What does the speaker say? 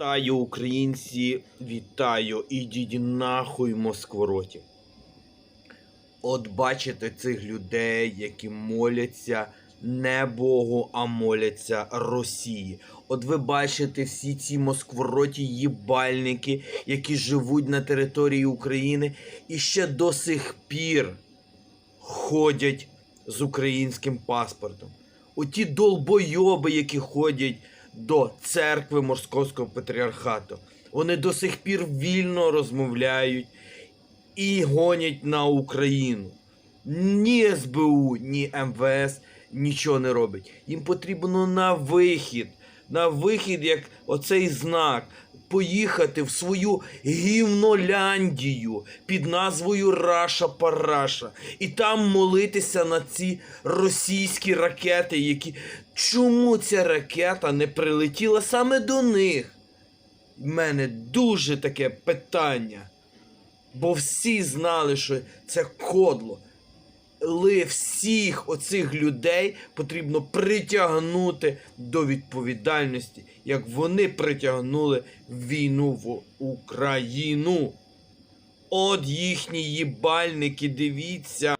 Вітаю, українці, вітаю, ідіть нахуй москвороті. От бачите цих людей, які моляться не Богу, а моляться Росії. От ви бачите всі ці москвороті їбальники, які живуть на території України і ще до сих пір ходять з українським паспортом. Оті долбойоби, які ходять до церкви Московського патріархату. Вони до сих пір вільно розмовляють і гонять на Україну. Ні СБУ, ні МВС нічого не робить. Їм потрібно на вихід. На вихід, як оцей знак, поїхати в свою гівноляндію під назвою Раша Параша і там молитися на ці російські ракети, які. Чому ця ракета не прилетіла саме до них? В мене дуже таке питання. Бо всі знали, що це кодло. Але всіх оцих людей потрібно притягнути до відповідальності, як вони притягнули війну в Україну. От їхні їбальники, дивіться.